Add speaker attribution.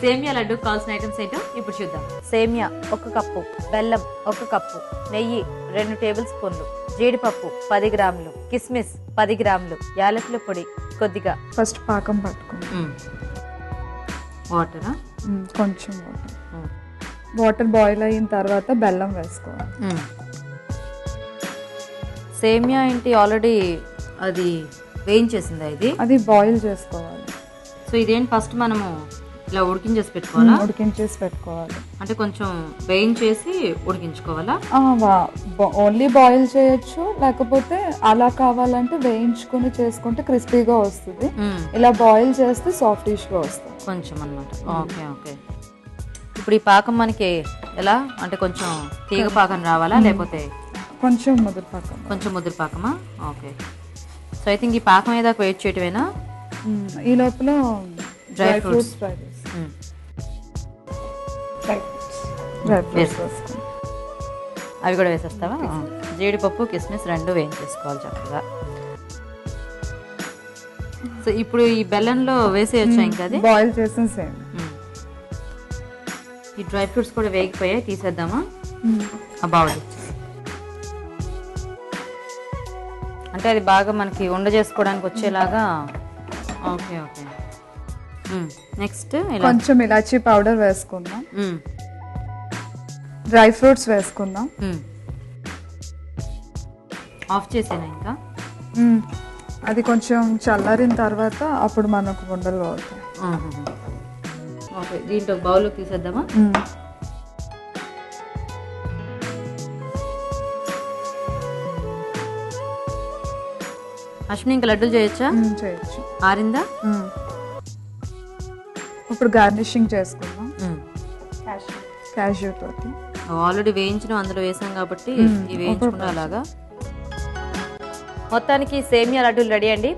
Speaker 1: సేమియా లడ్డు కావాల్సిన ఐటమ్స్ ఏంటో ఇప్పుడు చూద్దాం.
Speaker 2: సేమియా ఒక కప్పు బెల్లం ఒక కప్పు నెయ్యి రెండు టేబుల్ స్పూన్లు జీడిపప్పు పది గ్రాములు కిస్మిస్ పది గ్రాములు యాలకుల పొడి కొద్దిగా.
Speaker 3: ఫస్ట్ పాకం పట్టుకుందాం.
Speaker 1: వాటరా?
Speaker 3: కొంచెం వాటర్. వాటర్ బాయిల్ అయిన తర్వాత బెల్లం వేసుకోవాలి.
Speaker 1: సేమియా ఏంటి? ఆల్రెడీ అది వేయించేసిందా ఇది?
Speaker 3: అది బాయిల్ చేసుకోవాలి.
Speaker 1: సో ఇదేంటి? ఫస్ట్ మనము ఇలా ఉడికించేసి పెట్టుకోవాలా?
Speaker 3: ఉడికించేసి పెట్టుకోవాలి.
Speaker 1: అంటే కొంచెం వేయించేసి ఉడికించుకోవాలా?
Speaker 3: ఓన్లీ బాయిల్ చేయొచ్చు లేకపోతే అలా కావాలంటే వేయించుకొని చేసుకుంటే క్రిస్పీగా వస్తుంది. ఇలా బాయిల్ చేస్తే సాఫ్టిష్గా వస్తుంది.
Speaker 1: కొంచెం అన్నమాట. Okay okay. ఇప్పుడు ఈ పాకం మనకి ఎలా? అంటే కొంచెం తీగ పాకం రావాలా లేకపోతే
Speaker 3: కొంచెం ముదురు పాకం.
Speaker 1: కొంచెం ముద్ర పాకమా? ఓకే. సో ఐ థింక్ ఈ పాకం ఏదాకా వెయిట్ చేయటమేనా?
Speaker 3: ఈ లోపల డ్రై. ఫ్రూట్స్ ఫ్రై ఫ్రూట్స్ వేసుకుంటాం
Speaker 1: అవి కూడా వేసేస్తావా? జీడిపప్పు కిస్మిస్ రెండు వేయించేసుకోవాలి చక్కగా సో ఇప్పుడు ఈ బెల్లంలో వేసేయచ్చా ఇంకా అది?
Speaker 3: బాయిల్ చేసిన సేమ్.
Speaker 1: ఈ డ్రై ఫ్రూట్స్ కూడా వేగిపోయాయి తీసేద్దామా? ఆ బౌల్ అంటే అది బాగా మనకి వండ చేసుకోవడానికి వచ్చేలాగా ఓకే ఓకే నెక్స్ట్
Speaker 3: కొంచెం ఇలాచీ పౌడర్ వేసుకుందాం. డ్రై ఫ్రూట్స్ వేసుకుందాం.
Speaker 1: ఆఫ్ చేసేనా ఇంకా.
Speaker 3: అది కొంచెం చల్లారిన తర్వాత అప్పుడు మనకు ఉండలు అవుతాయి.
Speaker 1: ఓకే దీంట్లో బౌల్లోకి తీసేద్దామా. అశ్విని ఇంకా లడ్డూలు చేయొచ్చా
Speaker 3: చేయొచ్చు
Speaker 1: ఆరిందా.
Speaker 3: ఇప్పుడు గార్నిషింగ్ చేసుకుందాం. క్యాష్యూ తోటి.
Speaker 1: ఆల్రెడీ వేయించడం అందులో వేసాం కాబట్టి ఇవి వేయించుకుంటా అలాగా మొత్తానికి సేమియా లడ్డూలు రెడీ అండి.